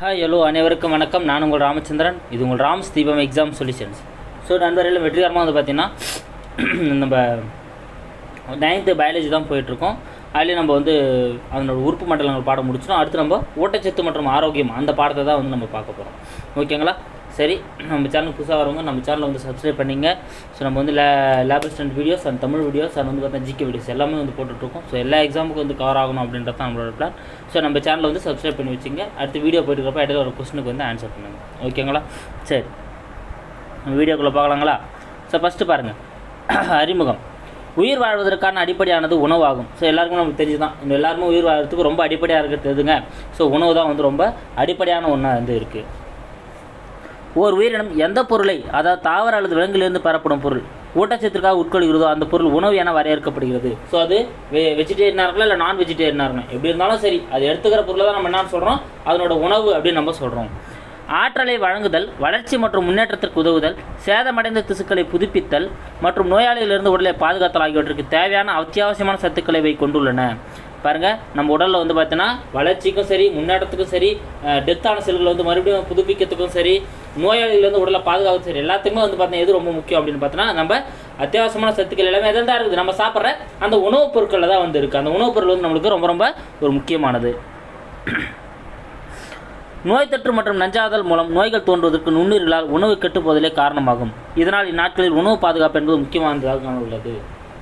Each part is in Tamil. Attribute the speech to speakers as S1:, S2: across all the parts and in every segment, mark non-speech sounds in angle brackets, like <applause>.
S1: ஹாய் ஹலோ அனைவருக்கும் வணக்கம். நான் உங்கள் ராமச்சந்திரன். இது உங்கள் ராம்ஸ் தீபம் எக்ஸாம் சொல்யூஷன்ஸ் ஸோ நண்பர்கள் வெற்றிகரமாக வந்து பார்த்தீங்கன்னா <clears throat> நம்ம நைன்த்து பயாலஜி தான் போயிட்டுருக்கோம். அதிலே நம்ம வந்து அதனோட உறுப்பு மண்டலங்கள் பாடம் முடிச்சிடும் அடுத்து நம்ம ஊட்டச்சத்து மற்றும் ஆரோக்கியம் அந்த பாடத்தை தான் வந்து நம்ம பார்க்க போகிறோம் ஓகேங்களா சரி நம்ம சேனல் புதுசாக வரவங்க நம்ம சேனலை வந்து சப்ஸ்கிரைப் பண்ணிங்க. ஸோ நம்ம வந்து லே lab assistant videos and Tamil videos and வந்து பார்த்தா ஜிகே வீடியோஸ் எல்லாமே வந்து போட்டுட்ருக்கோம். ஸோ எல்லா எக்ஸாமுக்கும் வந்து கவர் ஆகணும் அப்படின்றது தான் நம்மளோட பிளான் ஸோ நம்ம சேனலை வந்து சப்ஸ்கிரைப் பண்ணி வச்சுங்க. அடுத்து வீடியோ போயிட்டுருக்கப்ப இடையில ஒரு கொஸ்டினுக்கு வந்து ஆன்சர் பண்ணுங்க. ஓகேங்களா சரி. நம்ம வீடியோக்குள்ளே பார்க்கலாங்களா? ஸோ ஃபஸ்ட்டு பாருங்கள் அறிமுகம். உயிர் வாழ்வதற்கான அடிப்படையானது உணவாகும். ஸோ எல்லாருக்கும் நமக்கு தெரிஞ்சு தான் இந்த எல்லாருமே உயிர் வாழ்றதுக்கு ரொம்ப அடிப்படையாக இருக்கிறது எதுங்க? ஸோ உணவு தான் வந்து ரொம்ப அடிப்படையான ஒன்றாக வந்து இருக்குது ஓர் உயிரினம் எந்த பொருளை அதாவது தாவர அல்லது விலங்கிலிருந்து பெறப்படும் பொருள் ஊட்டச்சத்திற்காக உட்கொள்கிறதோ அந்த பொருள் உணவு என வரையறுக்கப்படுகிறது. ஸோ அது வெ வெஜிடேரியனாக இருக்கலாம் இல்லை நான் வெஜிடேரியனாக இருக்கலாம் எப்படி இருந்தாலும் சரி அது எடுத்துக்கிற பொருளை தான் நம்ம என்ன சொல்கிறோம் அதனோட உணவு அப்படின்னு நம்ம சொல்கிறோம் ஆற்றலை வழங்குதல் வளர்ச்சி மற்றும் முன்னேற்றத்திற்கு உதவுதல் சேதமடைந்த திசுக்களை புதுப்பித்தல் மற்றும் நோயாளிகளிலிருந்து உடலை பாதுகாத்தல் ஆகியவற்றுக்கு தேவையான அத்தியாவசியமான சத்துக்களை இவை கொண்டுள்ளன. பாருங்கள் நம்ம உடலில் வந்து பார்த்தீங்கன்னா வளர்ச்சிக்கும் சரி முன்னேற்றத்துக்கும் சரி டெத்தான செல்களை வந்து மறுபடியும் புதுப்பிக்கிறதுக்கும் சரி நோயாளிகளிலேருந்து உடலை பாதுகாக்கிறது சரி. எல்லாத்துக்குமே வந்து பார்த்தீங்கன்னா எது ரொம்ப முக்கியம் அப்படின்னு பார்த்தோன்னா நம்ம அத்தியாவசியமான சத்துக்கள் எல்லாமே எதில் தான் இருக்குது. நம்ம சாப்பிட்ற அந்த உணவுப் பொருட்களில் தான் வந்து இருக்குது அந்த உணவுப் பொருள் வந்து நம்மளுக்கு ரொம்ப ரொம்ப ஒரு முக்கியமானது. நோய் தொற்று மற்றும் நஞ்சாதல் மூலம் நோய்கள் தோன்றுவதற்கு நுண்ணுயிர்களால் உணவு கெட்டுப்போதலே காரணமாகும். இதனால் இந்நாட்களில் உணவு பாதுகாப்பு என்பது முக்கியமானதாக உள்ளது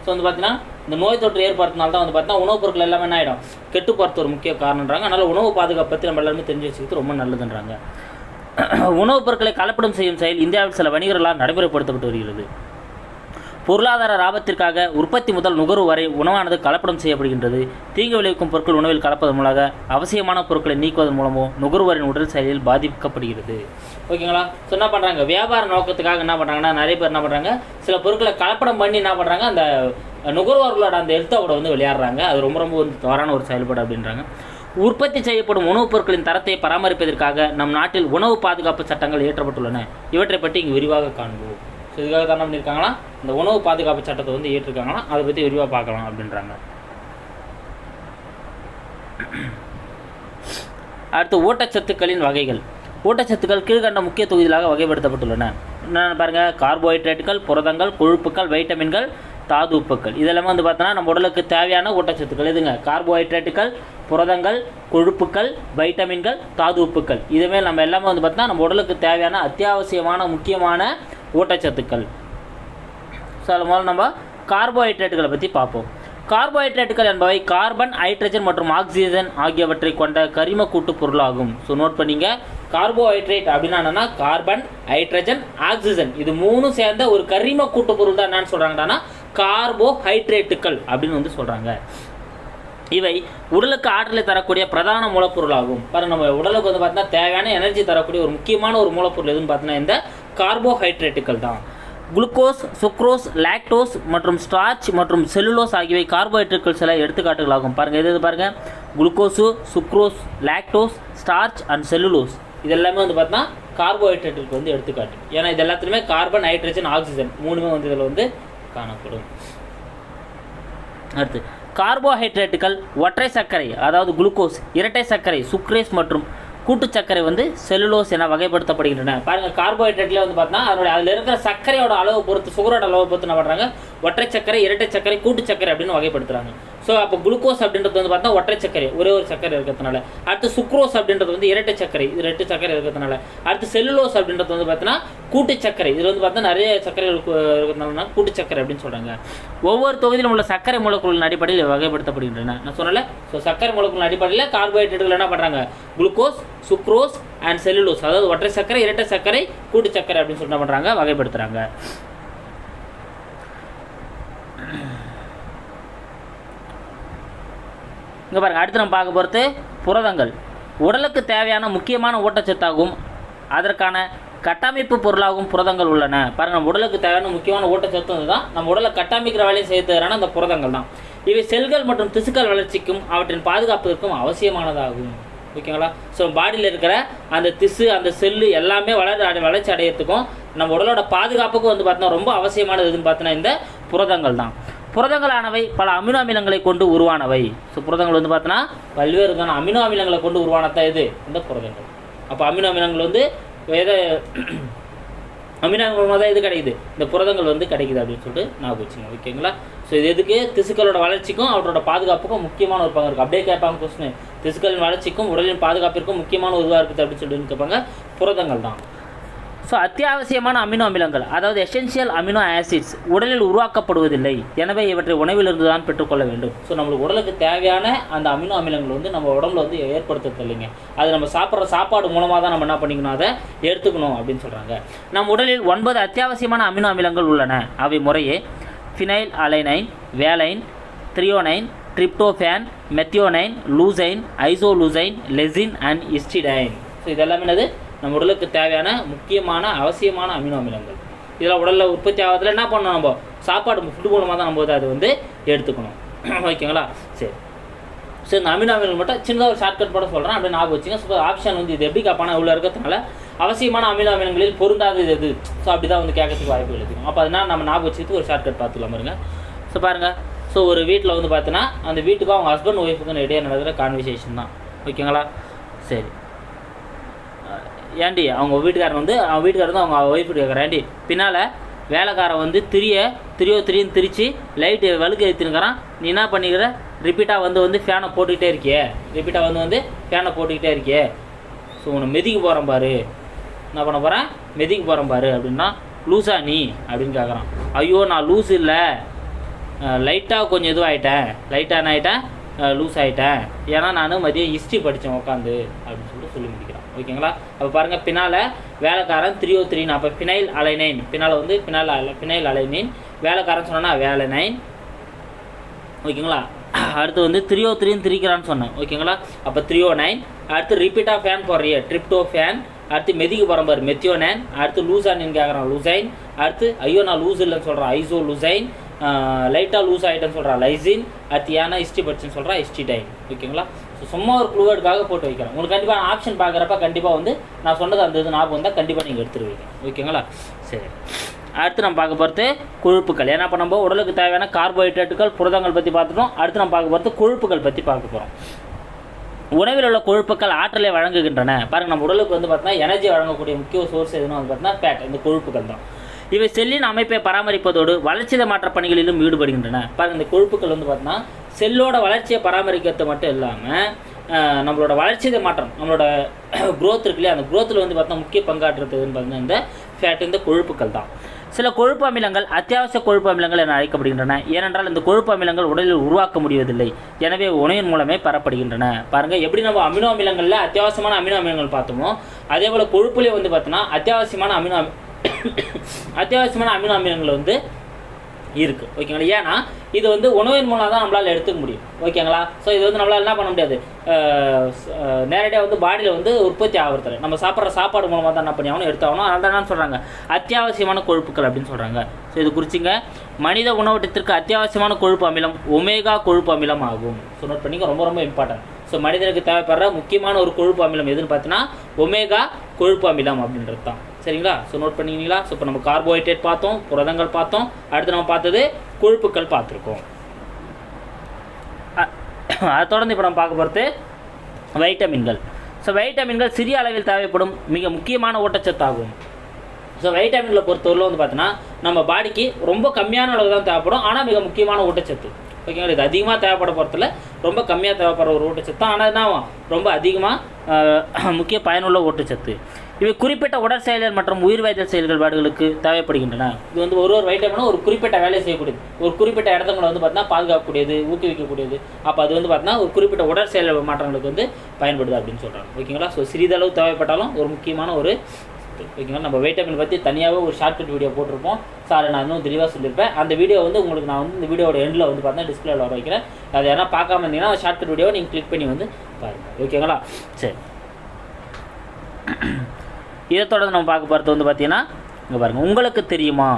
S1: ஸோ வந்து பார்த்தீங்கன்னா இந்த நோய் தொற்று ஏற்படுத்தினால தான் வந்து பார்த்தீங்கன்னா உணவுப் பொருட்கள் எல்லாமே என்ன ஆகிடும் கெட்டு போகிறது ஒரு முக்கிய காரணன்றாங்க. அதனால் உணவு பாதுகாப்பு பற்றி நம்ம எல்லாருமே தெரிஞ்சு வச்சுக்கிறது ரொம்ப நல்லதுன்றாங்க. <clears throat> உணவுப் பொருட்களை கலப்படம் செய்யும் செயல் இந்தியாவில் சில வணிகர்களால் நடைமுறைப்படுத்தப்பட்டு வருகிறது. பொருளாதார லாபத்திற்காக உற்பத்தி முதல் நுகர்வு வரை உணவானது கலப்படம் செய்யப்படுகின்றது. தீங்கு விளைவிக்கும் பொருட்கள் உணவில் கலப்பதன் மூலமாக அவசியமான பொருட்களை நீக்குவதன் மூலமோ நுகர்வோரின் உடல் செயலில் பாதிக்கப்படுகிறது. ஓகேங்களா? ஸோ என்ன பண்ணுறாங்க வியாபார நோக்கத்துக்காக என்ன பண்ணுறாங்கன்னா நிறைய பேர் என்ன பண்ணுறாங்க சில பொருட்களை கலப்படம் பண்ணி என்ன பண்ணுறாங்க அந்த நுகர்வோர்களோட அந்த எழுத்தோட வந்து விளையாடுறாங்க. அது ரொம்ப ரொம்ப வந்து தவறான ஒரு செயல்பாடு அப்படின்றாங்க. உற்பத்தி செய்யப்படும் உணவுப் பொருட்களின் தரத்தை பராமரிப்பதற்காக நம் நாட்டில் உணவு பாதுகாப்பு சட்டங்கள் இயற்றப்பட்டுள்ளன. இவற்றை பற்றி இங்கு விரிவாக காண்போம். ஸோ இதுக்காக தான் பண்ணியிருக்காங்களா இந்த உணவு பாதுகாப்பு சட்டத்தை வந்து ஏற்றிருக்காங்களா அதை பற்றி விரிவாக பார்க்கலாம் அப்படின்றாங்க. அடுத்து ஊட்டச்சத்துக்களின் வகைகள். ஊட்டச்சத்துக்கள் கீழ்கண்ட முக்கிய தொகுதிகளாக வகைப்படுத்தப்பட்டுள்ளன. என்னென்ன பாருங்கள் கார்போஹைட்ரேட்டுகள் புரதங்கள் கொழுப்புகள் வைட்டமின்கள் தாது உப்புக்கள். இதெல்லாமே வந்து பார்த்தோன்னா நம்ம உடலுக்கு தேவையான ஊட்டச்சத்துக்கள். எதுங்க? கார்போஹைட்ரேட்டுகள் புரதங்கள் கொழுப்புக்கள் வைட்டமின்கள் தாது உப்புக்கள். இதுவே நம்ம எல்லாமே வந்து பார்த்தோன்னா நம்ம உடலுக்கு தேவையான அத்தியாவசியமான முக்கியமான ஊட்டச்சத்துக்கள். ஸோ அது முதல்ல நம்ம கார்போஹைட்ரேட்டுகளை பற்றி பார்ப்போம். கார்போஹைட்ரேட்டுகள் என்பவை கார்பன் ஹைட்ரஜன் மற்றும் ஆக்சிஜன் ஆகியவற்றை கொண்ட கரிம கூட்டு பொருளாகும். ஸோ நோட் பண்ணிங்க. கார்போஹைட்ரேட் அப்படின்னா என்னன்னா கார்பன் ஹைட்ரஜன் ஆக்சிஜன். இது மூணும் சேர்ந்த ஒரு கரிம கூட்டு பொருள் தான் என்னன்னு சொல்கிறாங்கன்னா கார்போஹைட்ரேட்டுகள் அப்படின்னு வந்து சொல்கிறாங்க இவை உடலுக்கு ஆற்றலை தரக்கூடிய பிரதான மூலப்பொருளாகும். பாருங்க நம்ம உடலுக்கு வந்து பார்த்தீங்கன்னா தேவையான எனர்ஜி தரக்கூடிய ஒரு முக்கியமான ஒரு மூலப்பொருள் எதுன்னு பார்த்தீங்கன்னா இந்த கார்போஹைட்ரேட்டுகள் தான். குளுக்கோஸ் சுக்ரோஸ் லாக்டோஸ் மற்றும் ஸ்டார்ச் மற்றும் செல்லுலோஸ் ஆகியவை கார்போஹைட்ரேட்டுகள் சில எடுத்துக்காட்டுகளாகும். பாருங்கள் எது எது பாருங்கள் glucose sucrose lactose starch and cellulose. இது எல்லாமே வந்து பார்த்தீங்கன்னா கார்போஹைட்ரேட்டுக்கு வந்து எடுத்துக்காட்டு. ஏன்னா இது எல்லாத்துலேயுமே கார்பன் ஹைட்ரஜன் ஆக்சிஜன் மூணுமே வந்து இதில் வந்து காணப்படும். அடுத்து கார்போஹைட்ரேட்டுகள் ஒற்றை சர்க்கரை அதாவது குளுக்கோஸ் இரட்டை சர்க்கரை சுக்ரேஸ் மற்றும் கூட்டு சர்க்கரை வந்து செல்லுலோஸ் என வகைப்படுத்தப்படுகின்றன. பாருங்க கார்போஹைட்ரேட்லேயே வந்து பார்த்தீங்கன்னா அதனுடைய அதில் இருக்கிற சர்க்கரையோட அளவு பொறுத்து சுகரோட அளவை பொறுத்து என்ன பண்ணுறாங்க ஒற்றை சர்க்கரை இரட்டை சர்க்கரை கூட்டு சர்க்கரை அப்படின்னு வகைப்படுத்துகிறாங்க ஸோ அப்போ குளுக்கோஸ் அப்படின்றது வந்து பார்த்தா ஒற்றை சர்க்கரை ஒரே ஒரு சர்க்கரை இருக்கிறதுனால. அடுத்து சுக்ரோஸ் அப்படின்றது வந்து இரட்டை சர்க்கரை இது ரெட்டு சர்க்கரை இருக்கிறதுனால. அடுத்து செல்லுலோஸ் அப்படின்றது வந்து பார்த்தீங்கன்னா கூட்டு சர்க்கரை. இது வந்து பார்த்தா நிறைய சர்க்கரைகள் இருக்கிறதுனால கூட்டு சர்க்கரை அப்படின்னு சொல்கிறாங்க ஒவ்வொரு தொகுதியிலும் உள்ள சர்க்கரை மூலக்கூறின் அடிப்படையில் வகைப்படுத்தப்படுகின்றன. நான் சொன்னல ஸோ சர்க்கரை மூலக்கூறின் அடிப்படையில் கார்போஹைட்ரேட்டுகள் என்ன பண்ணுறாங்க குளுக்கோஸ் சுக்ரோஸ் அண்ட் செல்லுலோஸ் அதாவது ஒற்றை சர்க்கரை இரட்டை சர்க்கரை கூட்டு சர்க்கரை அப்படின்னு சொல்லி என்ன பண்ணுறாங்க வகைப்படுத்துகிறாங்க இங்கே பாருங்கள் அடுத்து நம்ம பார்க்க போகிறது புரதங்கள். உடலுக்கு தேவையான முக்கியமான ஊட்டச்சத்தாகவும் அதற்கான கட்டமைப்பு பொருளாகவும் புரதங்கள் உள்ளன. பாருங்கள் நம்ம உடலுக்கு தேவையான முக்கியமான ஊட்டச்சத்து வந்து தான் நம்ம உடலை கட்டமைக்கிற வேலையை செய்ய அந்த புரதங்கள் தான். இவை செல்கள் மற்றும் திசுக்கள் வளர்ச்சிக்கும் அவற்றின் பாதுகாப்பிற்கும் அவசியமானதாகும். ஓகேங்களா? ஸோ பாடியில் இருக்கிற அந்த திசு அந்த செல்லு எல்லாமே வளர வளர்ச்சி அடையிறதுக்கும் நம்ம உடலோட பாதுகாப்புக்கும் வந்து பார்த்தோன்னா ரொம்ப அவசியமானது எதுன்னு பார்த்தோன்னா இந்த புரதங்கள் தான். புரதங்களானவை பல அமினோ அமிலங்களை கொண்டு உருவானவை. ஸோ புரதங்கள் வந்து பார்த்தோன்னா பல்வேறு விதமான அமினோ அமிலங்களை கொண்டு உருவானதான் இது இந்த புரதங்கள். அப்போ அமினோ அமிலங்கள் வந்து வேறு அமினங்கள் அமிலமாக தான் இது கிடைக்குது. இந்த புரதங்கள் வந்து கிடைக்குது அப்படின்னு சொல்லிட்டு நான் வச்சுங்க ஓகேங்களா? ஸோ இது எதுக்கு? திசுக்களோட வளர்ச்சிக்கும் அவரோட பாதுகாப்புக்கும் முக்கியமான ஒரு பங்கு இருக்குது அப்படியே கேட்பாங்க கொஸ்டின் திசுக்களின் வளர்ச்சிக்கும் உடலின் பாதுகாப்பிற்கும் முக்கியமான ஒரு இதுவாக இருக்குது அப்படின்னு சொல்லிட்டு கேட்பாங்க. புரதங்கள் தான். ஸோ அத்தியாவசியமான அமினோ அமிலங்கள் அதாவது எசென்சியல் அமினோ ஆசிட்ஸ் உடலில் உருவாக்கப்படுவதில்லை. எனவே இவற்றை உணவிலிருந்து தான் பெற்றுக்கொள்ள வேண்டும். ஸோ நம்மளுக்கு உடலுக்கு தேவையான அந்த அமினோ அமிலங்கள் வந்து நம்ம உடம்புல வந்து ஏற்படுத்துறதில்லைங்க அது நம்ம சாப்பிட்ற சாப்பாடு மூலமாக தான் நம்ம என்ன பண்ணிக்கணும்? அதை எடுத்துக்கணும் அப்படின்னு சொல்கிறாங்க நம் உடலில் ஒன்பது அத்தியாவசியமான அமினோ அமிலங்கள் உள்ளன. அவை முறையே phenylalanine valine threonine tryptophan methionine leucine isoleucine lysine and histidine so இதெல்லாமே என்னது? நம்ம உடலுக்கு தேவையான முக்கியமான அவசியமான அமினோ அமிலங்கள். இதெல்லாம் உடலில் உற்பத்தி ஆகிறதுல என்ன பண்ணணும் நம்ம? சாப்பாடு ஃபுட்டு மூலமாக தான் நம்ம அதை வந்து எடுத்துக்கணும். <clears throat> ஓகேங்களா? சரி. ஸோ இந்த அமினோ அமிலங்கள் மட்டும் சின்னதாக ஒரு ஷார்ட்கட் போட சொல்கிறேன் அப்படியே ஞாபகம் வச்சுங்க. ஸோ ஆப்ஷன் வந்து இது எப்படி காப்பானா உள்ள இருக்கிறதுனால அவசியமான அமினோ அமிலங்களில் பொருந்தாதது எது? ஸோ அப்படி தான் வந்து கேட்கறதுக்கு வாய்ப்பு இருக்கும் அப்போ அதனால் நம்ம ஞாபகம் வச்சுட்டு ஒரு ஷார்ட்கட் பார்த்துக்கலாம் பாருங்க. ஸோ பாருங்கள் ஸோ ஒரு வீட்டில் வந்து பார்த்தீங்கன்னா அந்த வீட்டுக்கும் அவங்க ஹஸ்பண்ட் ஒய்ஃபுக்கும் இடையே நடக்கிற கான்வர்சேஷன் தான். ஓகேங்களா? சரி. ஏண்டி அவங்க வீட்டுக்காரன் வந்து அவங்க வீட்டுக்காரர் வந்து அவங்க ஒய்ஃபு கேட்குறேன் ஏண்டி பின்னால் வேலைக்காரன் வந்து திரிய திரியோ திரின்னு திரிச்சு லைட்டு வழுக்கு ஏற்றினுக்கிறான் நீ என்ன பண்ணிக்கிற? ரிப்பீட்டாக வந்து வந்து ஃபேனை போட்டுக்கிட்டே இருக்கியே. ரிப்பீட்டாக வந்து வந்து ஃபேனை போட்டுக்கிட்டே இருக்கியே. ஸோ உன்னை மெதிக்க போகிறேன் பாரு. என்ன பண்ண போகிறேன் மெதிக்க போகிறேன் பாரு அப்படின்னா லூஸா நீ? அப்படின்னு கேட்குறான் ஐயோ நான் லூஸ் இல்லை. லைட்டாக கொஞ்சம் இதுவாகிட்டேன் லைட்டாக என்ன ஆகிட்டேன் லூஸ் ஆகிட்டேன் ஏன்னா நான் மதியம் ஹிஸ்ட்ரி படித்தேன் உட்காந்து அப்படின்னு சொல்லிட்டு சொல்லி ஓகேங்களா? அப்போ பாருங்கள் பின்னால் வேலைக்காரன் த்ரீ ஓ த்ரீ அப்போ பினைல் அலைனைன் பின்னால் வந்து பினால் அலை பினைல் அலைனைன் வேலைக்காரன் சொன்னால் வேலை நைன் ஓகேங்களா? அடுத்து வந்து த்ரீ ஓ த்ரீன்னு திரிக்கிறான்னு சொன்னேன். ஓகேங்களா? அப்போ த்ரீ ஓ நைன் அடுத்து ரிப்பீட்டாக ஃபேன் போடுறிய ட்ரிப்டோ ஃபேன் அடுத்து மெதிக்கு பரம்பர் மெத்தியோ மெத்தியோனேன் அடுத்து லூசானின்னு கேட்குறான் லூசைன் அடுத்து ஐயோ நான் லூஸ் இல்லைன்னு சொல்கிறேன் ஐசோ லூசைன் லைட்டாக லூஸ் ஆகிட்டேன்னு சொல்கிறான் லைசின் அடுத்து ஏன்னா ஹிஸ்ட்ரி படிச்சுன்னு சொல்கிறான் ஹிஸ்ட்ரி டைன் ஓகேங்களா? ஸோ சும்மா ஒரு க்ளூவேர்டுக்காக போட்டு வைக்கிறேன் உங்களுக்கு கண்டிப்பாக ஆப்ஷன் பார்க்குறப்ப கண்டிப்பாக வந்து நான் சொன்னது அந்த இது ஞாபகம் வந்தால் கண்டிப்பாக நீங்கள் எடுத்துருவீங்க ஓகேங்களா சரி. அடுத்து நம்ம பார்க்க போகிறது கொழுப்புகள். ஏன்னா இப்போ நம்ம உடலுக்கு தேவையான கார்போஹைட்ரேட்டுகள் புரதங்கள் பற்றி பார்த்துட்டோம். அடுத்து நம்ம பார்க்க போகிறது கொழுப்புகள் பற்றி பார்க்க போகிறோம் உணவில் உள்ள கொழுப்புகள் ஆற்றலை வழங்குகின்றன. பாருங்க நம்ம உடலுக்கு வந்து பார்த்தீங்கன்னா எனர்ஜி வழங்கக்கூடிய முக்கிய சோர்ஸ் எதுன்னு வந்து பார்த்தீங்கன்னா ஃபேட் இந்த கொழுப்புகள் தான். இவை செல்லின் அமைப்பை பராமரிப்பதோடு வளர்ச்சித மாற்ற பணிகளிலும் ஈடுபடுகின்றன. பாருங்க இந்த கொழுப்புகள் வந்து பார்த்தீங்கன்னா செல்லோட வளர்ச்சியை பராமரிக்கிறது மட்டும் இல்லாமல் நம்மளோட வளர்ச்சிதை மாற்றம் நம்மளோட <clears throat> க்ரோத் இருக்கு இல்லையா? அந்த க்ரோத்தில் வந்து பார்த்தா முக்கிய பங்காற்றுறதுன்னு பார்த்தீங்கன்னா இந்த ஃபேட் இந்த கொழுப்புகள் தான். சில கொழுப்பு அமிலங்கள் அத்தியாவசிய கொழுப்பு அமிலங்கள் என அழைக்கப்படுகின்றன. ஏனென்றால் இந்த கொழுப்பு அமிலங்கள் உடலில் உருவாக்க முடிவதில்லை. எனவே உணவின் மூலமே பெறப்படுகின்றன. பாருங்கள் எப்படி நம்ம அமினோ அமிலங்களில் அத்தியாவசியமான அமினோ அமிலங்கள் பார்த்தோமோ அதே போல் கொழுப்புலேயே வந்து பார்த்தோன்னா அத்தியாவசியமான அமினோ <coughs> அத்தியாவசியமான அமினோ அமிலங்கள் வந்து இருக்குது ஓகேங்களா? ஏன்னா இது வந்து உணவின் மூலம் தான் நம்மளால் எடுத்துக்க முடியும். ஓகேங்களா? ஸோ இது வந்து நம்மளால் என்ன பண்ண முடியாது? நேரடியாக வந்து பாடியில் வந்து உற்பத்தி ஆகிறதில்ல. நம்ம சாப்பிட்ற சாப்பாடு மூலமாக தான் என்ன பண்ணி ஆகணும் எடுத்தாகணும் அதனால தான் சொல்கிறாங்க அத்தியாவசியமான கொழுப்புகள் அப்படின்னு சொல்கிறாங்க ஸோ இது குறிச்சிங்க. மனித உணவட்டத்திற்கு அத்தியாவசியமான கொழுப்பு அமிலம் ஒமேகா கொழுப்பு அமிலம் ஆகும். ஸோ நோட் பண்ணிங்க. ரொம்ப ரொம்ப இம்பார்ட்டன்ட் ஸோ மனிதனுக்கு தேவைப்படுற முக்கியமான ஒரு கொழுப்பு அமிலம் எதுன்னு பார்த்தீங்கன்னா ஒமேகா கொழுப்பு அமிலம் அப்படின்றது தான் சரிங்களா? ஸோ நோட் பண்ணிக்கிறீங்களா ஸோ இப்போ நம்ம கார்போஹைட்ரேட் பார்த்தோம் புரதங்கள் பார்த்தோம். அடுத்து நம்ம பார்த்தது கொழுப்புக்கள் பார்த்துருக்கோம். அதை தொடர்ந்து இப்போ நம்ம பார்க்க போகிறது வைட்டமின்கள் ஸோ வைட்டமின்கள் சிறிய அளவில் தேவைப்படும் மிக முக்கியமான ஊட்டச்சத்தாகும். ஸோ வைட்டமின்களை பொறுத்தவரையில் வந்து பார்த்தீங்கன்னா நம்ம பாடிக்கு ரொம்ப கம்மியான அளவு தான் தேவைப்படும் ஆனால் மிக முக்கியமான ஊட்டச்சத்து. ஓகேங்களா இது அதிகமாக தேவைப்பட போகிறதுல ரொம்ப கம்மியாக தேவைப்படுற ஒரு ஊட்டச்சத்து தான் ஆனால் என்ன ரொம்ப அதிகமாக முக்கிய பயனுள்ள ஊட்டச்சத்து. இவை குறிப்பிட்ட உடற்செயலர் மற்றும் உயிர் செயல்கள் செயல்பாடுகளுக்கு தேவைப்படுகின்றன. இது வந்து ஒரு ஒரு வைட்டமினும் ஒரு குறிப்பிட்ட வேலையை செய்யக்கூடியது. ஒரு குறிப்பிட்ட இடத்துங்களை வந்து பார்த்தீங்கன்னா பாதுகாக்கக்கூடியது ஊக்குவிக்கக்கூடியது. அப்போ அது வந்து பார்த்தீங்கன்னா ஒரு குறிப்பிட்ட உடற்செயல் மாற்றங்களுக்கு வந்து பயன்படுது அப்படின்னு சொல்கிறாங்க ஓகேங்களா? ஸோ சிறிதளவு தேவைப்பட்டாலும் ஒரு முக்கியமான ஒரு ஓகேங்களா? நம்ம வைட்டமின் பற்றி தனியாகவே ஒரு ஷார்ட்கட் வீடியோ போட்டிருப்போம். சார் நான் இன்னும் தெளிவாக சொல்லியிருப்பேன். அந்த வீடியோ வந்து உங்களுக்கு நான் வந்து இந்த வீடியோட எண்டில் வந்து பார்த்தா டிஸ்பிளேல வர வைக்கிறேன். அது யாரா பார்க்காம இருந்தீங்கன்னா ஷார்ட்கட் வீடியோவை நீங்கள் கிளிக் பண்ணி வந்து பாருங்கள் ஓகேங்களா? சரி. இதை தொடர்ந்து நம்ம பார்க்க போகிறது வந்து பார்த்தீங்கன்னா இங்கே பாருங்கள் உங்களுக்கு தெரியுமா?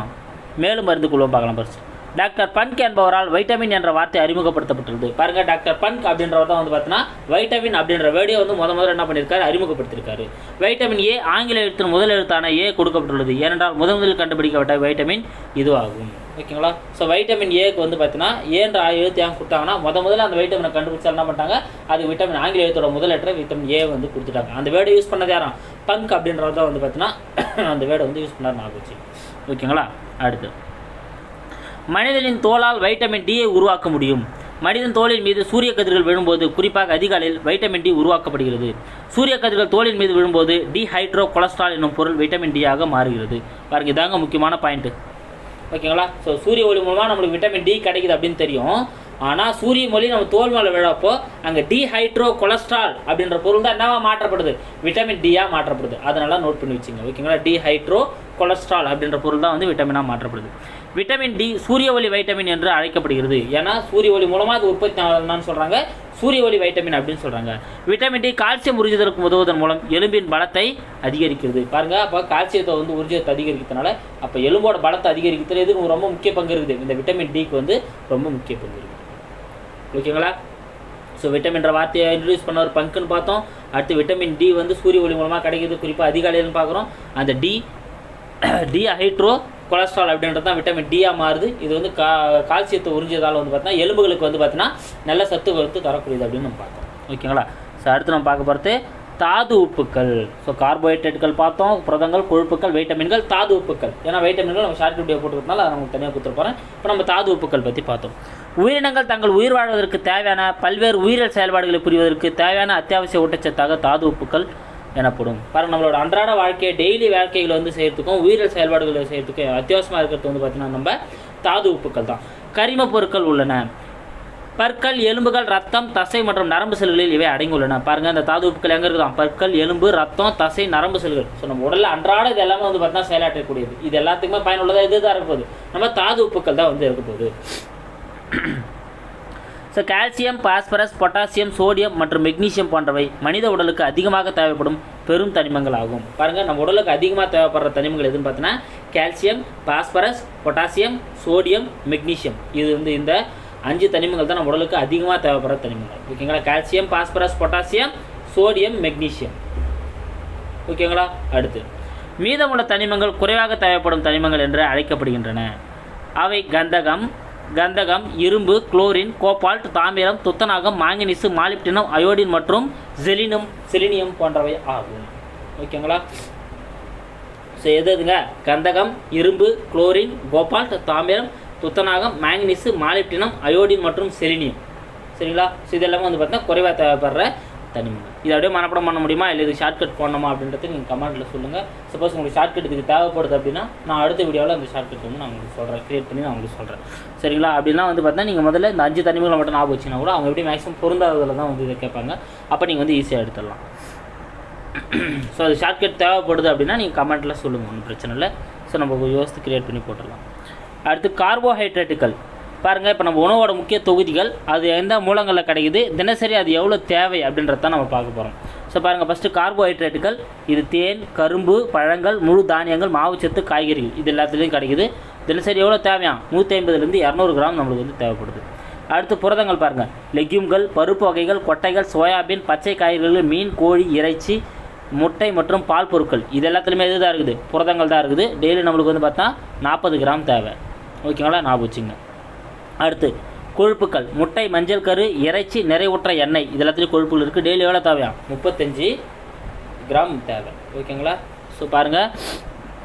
S1: மேலும் மருந்து குழுவும் பார்க்கலாம் ஃபர்ஸ்ட் டாக்டர் பன்க் என்பவரால் வைட்டமின் என்ற வார்த்தை அறிமுகப்படுத்தப்பட்டுள்ளது பாருங்க டாக்டர் பன்க் அப்படின்றவர் தான் வந்து பார்த்தீங்கன்னா வைட்டமின் அப்படின்ற வேடியோ வந்து முத முதல்ல என்ன பண்ணியிருக்காரு? அறிமுகப்படுத்தியிருக்காரு. வைட்டமின் ஏ ஆங்கில எழுத்தின் முதல் எழுத்தான ஏ கொடுக்கப்பட்டுள்ளது. ஏனென்றால் முதன் முதலில் கண்டுபிடிக்கப்பட்ட வைட்டமின் இதுவாகும். ஓகேங்களா? ஸோ வைட்டமின் ஏக்கு வந்து பார்த்தீங்கன்னா ஏன்ற எழுத்து ஏன் கொடுத்தாங்கன்னா முத முதல்ல அந்த வைட்டமினை கண்டுபிடிச்சா என்ன பண்ணிட்டாங்க? அது விட்டமின் ஆங்கில எழுத்தோட முதல் லெட்டர் விட்டமின் ஏ வந்து கொடுத்துட்டாங்க. அந்த வேர்டை யூஸ் பண்ணது யாரும்? பங்க் அப்படின்றவர் தான் வந்து பார்த்தீங்கன்னா அந்த வேர்டை வந்து யூஸ் பண்ணார் ஞாபகம் வச்சு ஓகேங்களா? அடுத்து. மனிதனின் தோலால் வைட்டமின் டியை உருவாக்க முடியும். மனிதன் தோலின் மீது சூரிய கதிர்கள் விழும்போது குறிப்பாக அதிகாலையில் வைட்டமின் டி உருவாக்கப்படுகிறது. சூரிய கதிர்கள் தோலின் மீது விழும்போது டிஹைட்ரோ கொலஸ்ட்ரால் என்னும் பொருள் வைட்டமின் டியாக மாறுகிறது. பாருங்க இதாங்க முக்கியமான பாயிண்ட்டு ஓகேங்களா? ஸோ சூரிய ஒளி மூலமாக நம்மளுக்கு விட்டமின் டி கிடைக்குது அப்படின்னு தெரியும். ஆனால் சூரிய ஒளி நம்ம தோல் மேலே விழப்போ அங்கே டிஹைட்ரோ கொலஸ்ட்ரால் அப்படின்ற பொருள் தான் என்னவா மாற்றப்படுது? விட்டமின் டியாக மாற்றப்படுது. அதனால நோட் பண்ணி வச்சுங்க. ஓகேங்களா டிஹைட்ரோ கொலஸ்ட்ரால் அப்படின்ற பொருள் தான் வந்து விட்டமினாக மாற்றப்படுது. விட்டமின் டி சூரிய ஒளி வைட்டமின் என்று அழைக்கப்படுகிறது. ஏன்னா சூரிய ஒளி மூலமாக அது உற்பத்தி ஆகுதுன்னு சொல்கிறாங்க சூரிய ஒளி வைட்டமின் அப்படின்னு சொல்கிறாங்க விட்டமின் டி கால்சியம் உறிஞ்சுதலுக்கு உதவுவதன் மூலம் எலும்பின் பலத்தை அதிகரிக்கிறது. பாருங்க அப்போ கால்சியத்தை வந்து உறிஞ்சத்தை அதிகரிக்கிறதுனால அப்போ எலும்போட பலத்தை அதிகரிக்கிறது எதுக்கு ரொம்ப முக்கிய பங்கு இருக்குது. இந்த விட்டமின் டிக்கு வந்து ரொம்ப முக்கிய பங்கு இருக்குது. ஓகேங்களா? ஸோ விட்டமின்ற வார்த்தையை இன்ட்ரடியூஸ் பண்ண ஒரு பங்குன்னு பார்த்தோம். அடுத்து விட்டமின் டி வந்து சூரிய ஒளி மூலமாக கிடைக்கிறது குறிப்பாக அதிகாலையில்னு பார்க்குறோம். அந்த டி டி ஹைட்ரோ கொலஸ்ட்ரால் அப்படின்றது தான் விட்டமின் டியாக மாறுது. இது வந்து கா கால்சியத்தை உறிஞ்சதால் வந்து பார்த்தீங்கன்னா எலும்புகளுக்கு வந்து பார்த்தீங்கன்னா நல்ல சத்து கொடுத்து தரக்கூடியது அப்படின்னு நம்ம பார்த்தோம். ஓகேங்களா? ஸோ அடுத்து நம்ம பார்க்க போகிறது தாது உப்புக்கள். ஸோ கார்போஹைட்ரேட்டுகள் பார்த்தோம். புரதங்கள் கொழுப்புக்கள் வைட்டமின்கள் தாது உப்புக்கள். ஏன்னா வைட்டமின்கள் நம்ம ஷார்ட் வீடியோ போட்டுக்கிறதுனால அதை நமக்கு தனியாக கொடுத்துருப்போம் இப்போ நம்ம தாது உப்புக்கள் பற்றி பார்த்தோம். உயிரினங்கள் தங்கள் உயிர் வாழ்வதற்கு தேவையான பல்வேறு உயிரியல் செயல்பாடுகளை புரிவதற்கு தேவையான அத்தியாவசிய ஊட்டச்சத்தாக தாது உப்புக்கள் எனப்படும். பாருங்கள் நம்மளோட அன்றாட வாழ்க்கையை டெய்லி வாழ்க்கைகளை வந்து செய்கிறதுக்கும் உயிரியல் செயல்பாடுகளை செய்கிறதுக்கும் அத்தியாவசியமாக இருக்கிறது வந்து பார்த்திங்கன்னா நம்ம தாது உப்புக்கள் தான். கரிம பொருட்கள் உள்ளன. பற்கள் எலும்புகள் ரத்தம் தசை மற்றும் நரம்பு செல்களில் இவை அடங்கியுள்ளன. பாருங்கள் இந்த தாது உப்புக்கள் எங்கே இருக்குதான்? பற்கள் எலும்பு ரத்தம் தசை நரம்பு செல்கள். ஸோ நம்ம உடலில் அன்றாட இது எல்லாமே வந்து பார்த்தீங்கன்னா செயலாற்றக்கூடியது. இது எல்லாத்துக்குமே பயனுள்ளதாக இது தான் இருக்க போகுது? நம்ம தாது உப்புக்கள் தான் வந்து இருக்க போகுது. So calcium phosphorus potassium sodium மற்றும் மெக்னீசியம் போன்றவை மனித உடலுக்கு அதிகமாக தேவைப்படும் பெரும் தனிமங்கள் ஆகும் பாருங்கள் நம்ம உடலுக்கு அதிகமாக தேவைப்படுற தனிமங்கள் எதுன்னு பார்த்தோன்னா calcium phosphorus potassium sodium magnesium இது வந்து இந்த அஞ்சு தனிமங்கள் தான் நம்ம உடலுக்கு அதிகமாக தேவைப்படுற தனிமங்கள். ஓகேங்களா calcium phosphorus potassium sodium magnesium ஓகேங்களா அடுத்து. மீதமுள்ள தனிமங்கள் குறைவாக தேவைப்படும் தனிமங்கள் என்று அழைக்கப்படுகின்றன. அவை கந்தகம் கந்தகம் இரும்பு குளோரின் கோபால்ட் தாமிரம் துத்தநாகம் மாங்கனீசு மாலிப்டினம் அயோடின் மற்றும் செலினம் செலினியம் போன்றவை ஆகும். ஓகேங்களா? ஸோ எது எதுங்க? கந்தகம் இரும்பு குளோரின் கோபால்ட் தாமிரம் துத்தநாகம் மாங்கனீசு மாலிப்டினம் அயோடின் மற்றும் செலினியம். சரிங்களா? ஸோ இதெல்லாமே வந்து பார்த்தீங்கன்னா குறைவாக தேவைப்படுற தனிமங்கள். இதை அப்படியே மனப்படம் பண்ண முடியுமா? இல்லை இது ஷார்ட்கட் போடணுமா அப்படின்றது நீங்கள் கமெண்ட்டில் சொல்லுங்கள் சப்போஸ் உங்களுக்கு ஷார்ட்கட் இதுக்கு தேவைப்படுது அப்படின்னா நான் அடுத்த வீடியோவில் அந்த ஷார்ட்கட் வந்து நான் உங்களுக்கு சொல்கிறேன் க்ரியேட் பண்ணி நான் உங்களுக்கு சொல்கிறேன் சரிங்களா? அப்படின்னா வந்து பார்த்தீங்கன்னா நீங்கள் முதல்ல இந்த அஞ்சு தனிமைகளை மட்டும் ஞாபகம் வச்சுன்னா கூட அவங்க எப்படி மேக்ஸிமம் பொருந்தாததில் தான் வந்து இதை கேட்பாங்க. அப்போ நீங்கள் வந்து ஈஸியாக எடுத்துடலாம். ஸோ அது ஷார்ட்கட் தேவைப்படுது அப்படின்னா நீங்கள் கமெண்ட்டில் சொல்லுங்கள் ஒன்றும் பிரச்சனை இல்லை. ஸோ நம்ம யோசித்து க்ரியேட் பண்ணி போட்டுடலாம். அடுத்து கார்போஹைட்ரேட்டுகள் பாருங்கள் இப்போ நம்ம உணவோட முக்கிய தொகுதிகள் அது எந்த மூலங்களில் கிடைக்குது தினசரி அது எவ்வளோ தேவை அப்படின்றத தான் நம்ம பார்க்க போகிறோம் ஸோ பாருங்கள் ஃபஸ்ட்டு கார்போஹைட்ரேட்டுகள் இது தேன் கரும்பு பழங்கள் முழு தானியங்கள் மாவுச்சத்து காய்கறிகள் இது எல்லாத்துலேயும் கிடைக்குது. தினசரி எவ்வளோ தேவையா? நூற்றி ஐம்பதுலேருந்து இரநூறு கிராம் நம்மளுக்கு வந்து தேவைப்படுது. அடுத்து புரதங்கள் பாருங்கள் லெக்யூம்கள் பருப்பு வகைகள் கொட்டைகள் சோயாபீன் பச்சை காய்கறிகள் மீன் கோழி இறைச்சி முட்டை மற்றும் பால் பொருட்கள் இது எல்லாத்துலேயுமே இது தான் இருக்குது? புரதங்கள் தான் இருக்குது. டெய்லி நம்மளுக்கு வந்து பார்த்தா நாற்பது கிராம் தேவை. ஓகேங்களா ஞாபகம் வச்சுங்க அடுத்து கொழுப்புக்கள் முட்டை மஞ்சள் கரு இறைச்சி நிறைவுற்ற எண்ணெய். இது எல்லாத்துலேயும் கொழுப்புகள் இருக்குது டெய்லி எவ்வளோ தேவையா? முப்பத்தஞ்சு கிராம் தேவை. ஓகேங்களா ஸோ பாருங்கள்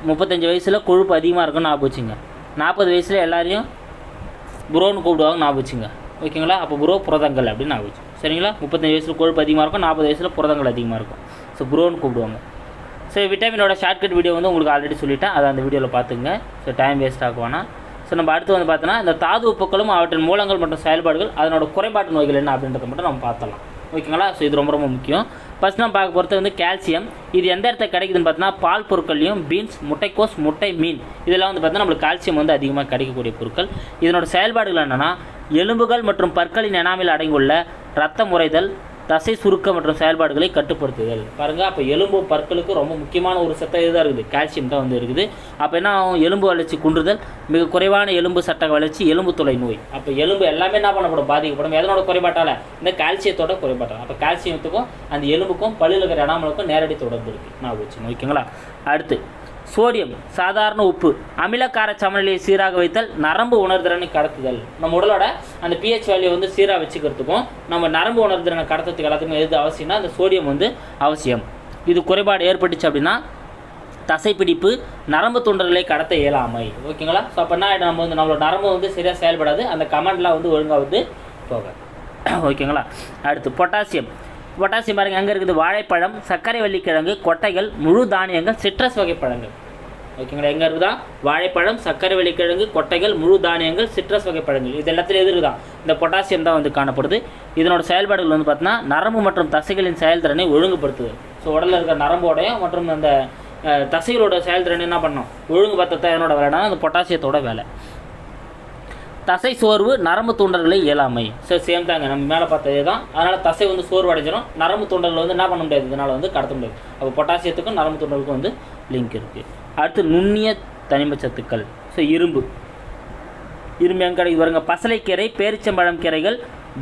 S1: முப்பத்தஞ்சு வயசில் கொழுப்பு அதிகமாக இருக்குன்னு ஞாபகம் வச்சுங்க. நாற்பது வயசில் எல்லாரையும் புரோன்னு கூப்பிடுவாங்க ஞாபகம் வச்சுங்க. ஓகேங்களா அப்போ புரோ புரதங்கள் அப்படின்னு ஞாபகம் வச்சு சரிங்களா? முப்பத்தஞ்சு வயசில் கொழுப்பு அதிகமாக இருக்கும். நாற்பது வயசில் புரதங்கள் அதிகமாக இருக்கும். ஸோ புரோன்னு கூப்பிடுவாங்க. ஸோ விட்டமினோட ஷார்ட்கட் வீடியோ வந்து உங்களுக்கு ஆல்ரெடி சொல்லிட்டேன். அதை அந்த வீடியோவில் பார்த்துங்க ஸோ டைம் வேஸ்ட் ஆகுவானா ஸோ நம்ம அடுத்து வந்து பார்த்தோன்னா இந்த தாது உப்புக்களும் அவற்றின் மூலங்கள் மற்றும் செயல்பாடுகள் அதனோட குறைபாட்டு நோய்கள் என்ன அப்படின்றத மட்டும் நம்ம பார்த்தலாம் ஓகேங்களா? ஸோ இது ரொம்ப ரொம்ப முக்கியம். ஃபஸ்ட் நம்ம பார்க்க போகிறது வந்து கால்சியம் இது எந்த இடத்துல கிடைக்குதுன்னு பார்த்தோன்னா பால் பொருட்கள்லையும் பீன்ஸ் முட்டைக்கோஸ் முட்டை மீன். இதெல்லாம் வந்து பார்த்தீங்கன்னா நம்மளுக்கு கால்சியம் வந்து அதிகமாக கிடைக்கக்கூடிய பொருட்கள். இதனோட செயல்பாடுகள் என்னென்னா எலும்புகள் மற்றும் பற்களின் எனாமில் அடங்கியுள்ள ரத்தம் முறைதல் தசை சுருக்கம் மற்றும் செயல்பாடுகளை கட்டுப்படுத்துதல். பாருங்கள் அப்போ எலும்பு பற்களுக்கு ரொம்ப முக்கியமான ஒரு சத்தம் இதுதான் இருக்குது. கால்சியம் தான் வந்து இருக்குது. அப்போ என்ன ஆகும்? எலும்பு வளர்ச்சி குன்றுதல் மிக குறைவான எலும்பு சட்ட வளர்ச்சி எலும்பு துளை நோய். அப்போ எலும்பு எல்லாமே என்ன பண்ணப்படும்? பாதிக்கப்படும். எதனோட குறைபாட்டால்? இந்த கால்சியத்தோட குறைபாட்டால். அப்போ கால்சியத்துக்கும் அந்த எலும்புக்கும் பல்லில் இருக்கிற இடாமலுக்கும் நேரடி தொடர்பு இருக்குது நான் வச்சு ஓகேங்களா அடுத்து சோடியம் சாதாரண உப்பு அமிலக்கார சமநிலையை சீராக வைத்தல் நரம்பு உணர்திறனை கடத்துதல். நம்ம உடலோட அந்த பிஹெச் வேல்யூ வந்து சீராக வச்சுக்கிறதுக்கும் நம்ம நரம்பு உணர்திறனை கடத்துறதுக்கு எல்லாத்துக்கும் எது அவசியம்னா அந்த சோடியம் வந்து அவசியம். இது குறைபாடு ஏற்பட்டுச்சு அப்படின்னா தசைப்பிடிப்பு நரம்பு தொண்டர்களை கடத்த இயலாமை. ஓகேங்களா? ஸோ அப்போ என்ன நம்ம வந்து நம்மளோட நரம்பு வந்து சரியாக செயல்படாது அந்த கமெண்ட்லாம் வந்து ஒழுங்காக வந்து போகாது. <coughs> ஓகேங்களா? அடுத்து பொட்டாசியம் பொட்டாசியம் பாருங்க எங்கே இருக்குது? வாழைப்பழம் சர்க்கரை வள்ளிக்கிழங்கு கொட்டைகள் முழு தானியங்கள் சிட்ரஸ் வகை பழங்கள். ஓகேங்களா எங்கே இருக்குதா? வாழைப்பழம் சர்க்கரை வள்ளிக்கிழங்கு கொட்டைகள் முழு தானியங்கள் சிட்ரஸ் வகை பழங்கள். இது எல்லாத்துலையும் எது இருக்குதா? இந்த பொட்டாசியம் தான் வந்து காணப்படுது. இதனோட செயல்பாடுகள் வந்து பார்த்தீங்கன்னா நரம்பு மற்றும் தசைகளின் செயல்திறனை ஒழுங்குபடுத்துது. ஸோ உடலில் இருக்கிற நரம்போடைய மற்றும் அந்த தசைகளோட செயல்திறனை என்ன பண்ணணும் ஒழுங்குபடுத்த என்னோட வேலைனா அந்த பொட்டாசியத்தோட வேலை. தசை சோர்வு நரம்பு தூண்டல்களை இயலாமை. ஸோ சேம் தாங்க. நம்ம மேலே பார்த்ததே தான் அதனால் தசை வந்து சோர்வு அடைஞ்சிடும் நரம்பு தூண்டல் வந்து என்ன பண்ண முடியாது? இதனால் வந்து கடத்த முடியாது. அப்போ பொட்டாசியத்துக்கும் நரம்பு தூண்டலுக்கும் வந்து லிங்க் இருக்குது அடுத்து நுண்ணிய தனிமச் சத்துக்கள். ஸோ இரும்பு. இரும்பு எங்கே கிடைக்குது பாருங்க. பசலைக்கீரை பேரிச்சம்பழம் கீரைகள்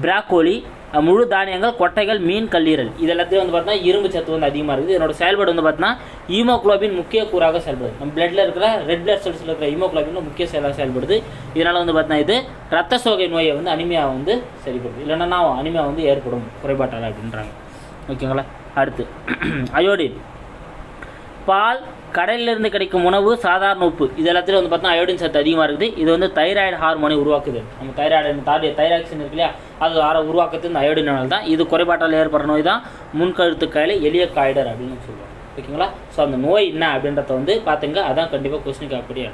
S1: பிராக்கோலி முழு தானியங்கள் கொட்டைகள் மீன் கல்லீரல். இது எல்லாத்தையும் வந்து பார்த்தீங்கன்னா இரும்பு சத்து வந்து அதிகமாக இருக்குது. இதனோட செயல்பாடு வந்து பார்த்தீங்கன்னா ஹீமோகுளோபின் முக்கிய கூறாக செயல்படுது. நம்ம பிளட்டில் இருக்கிற ரெட் பிளட் செல்ஸில் இருக்கிற ஹீமோகுளோபின் முக்கிய செயலாக செயல்படுது. இதனால் வந்து பார்த்தீங்கன்னா இது ரத்த சோகை நோயை வந்து அனிமையாக வந்து சரிப்படுது. இல்லைன்னா அனிமியா வந்து ஏற்படும். குறைபாட்டால் அப்படின்றாங்க. ஓகேங்களா? அடுத்து <clears throat> அயோடின். பால் கடலிலிருந்து கிடைக்கும் உணவு சாதாரண உப்பு. இது எல்லாத்துலேயும் வந்து பார்த்தா அயோடின் சத்து அதிகமாக இருக்குது. இது வந்து தைராய்டு ஹார்மோனை உருவாக்குது. நம்ம தைராய்டு தாடி தைராக்சின் இருக்கு இல்லையா? அது ஆர உருவாக்குறது இந்த அயோடினால் தான். இது குறைபாட்டால் ஏற்படுற நோய் தான் முன்கழுத்து காயில எளிய காய்டர் அப்படின்னு சொல்லுவாங்க ஓகேங்களா? ஸோ அந்த நோய் என்ன அப்படின்றத வந்து பார்த்துங்க அதான் கண்டிப்பாக கொஸ்டின் கேட்கக்கூடிய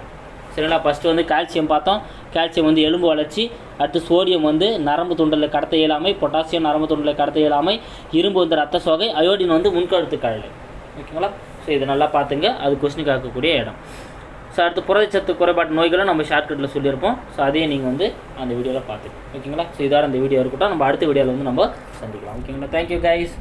S1: சரிங்களா? ஃபஸ்ட்டு வந்து கால்சியம் பார்த்தோம். கால்சியம் வந்து எலும்பு வளர்ச்சி. அடுத்து சோடியம் வந்து நரம்பு துண்டலை கடத்த இயலாமை பொட்டாசியம் நரம்பு துண்டலை கடத்த இயலாமை இரும்பு வந்து ரத்த சோகை அயோடின் வந்து முன்கழுத்து கழலை ஓகேங்களா? ஸோ இதை நல்லா பார்த்துங்க. அது கொஸ்டின் கேட்கக்கூடிய இடம். ஸோ அடுத்து புரதச்சத்து குறைபாட்டு நோய்களும் நம்ம ஷார்ட்கட்டில் சொல்லியிருப்போம். ஸோ அதையும் நீங்கள் வந்து அந்த வீடியோவில் பார்த்துக்கலாம் ஓகேங்களா ஸோ இதோட அந்த வீடியோ இருக்கட்டும். நம்ம அடுத்த வீடியோவில் வந்து நம்ம சந்திக்கலாம். ஓகேங்களா தேங்க்யூ கைஸ்